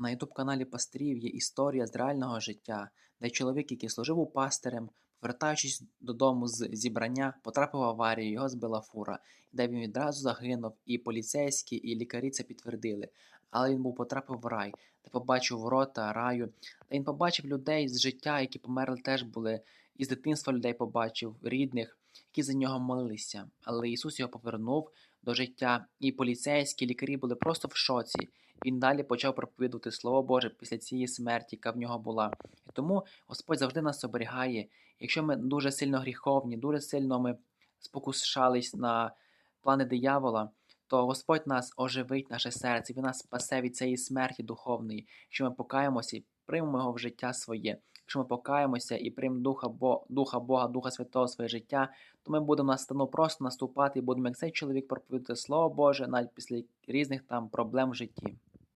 На ютуб-каналі Пастирів є історія з реального життя, де чоловік, який служив у пастирем, повертаючись додому з зібрання, потрапив в аварію, його збила фура, де він відразу загинув, і поліцейські, і лікарі це підтвердили. Але він був потрапив в рай, де побачив ворота раю, де він побачив людей з життя, які померли, теж були, і з дитинства людей побачив, рідних, які за нього молилися. Але Ісус його повернув до життя, і поліцейські лікарі були просто в шоці. Він далі почав проповідувати Слово Боже після цієї смерті, яка в нього була. І тому Господь завжди нас оберігає. Якщо ми дуже сильно гріховні, дуже сильно ми спокушались на плани диявола, то Господь нас оживить, наше серце, Він нас спасе від цієї смерті духовної, що ми покаємося і приймемо його в життя своє. Якщо ми покаємося і приймемо Духа, Бо, Духа Бога, Духа Святого своє життя, то ми будемо на стану просто наступати і будемо, як цей чоловік, проповідати Слово Боже навіть після різних там проблем в житті.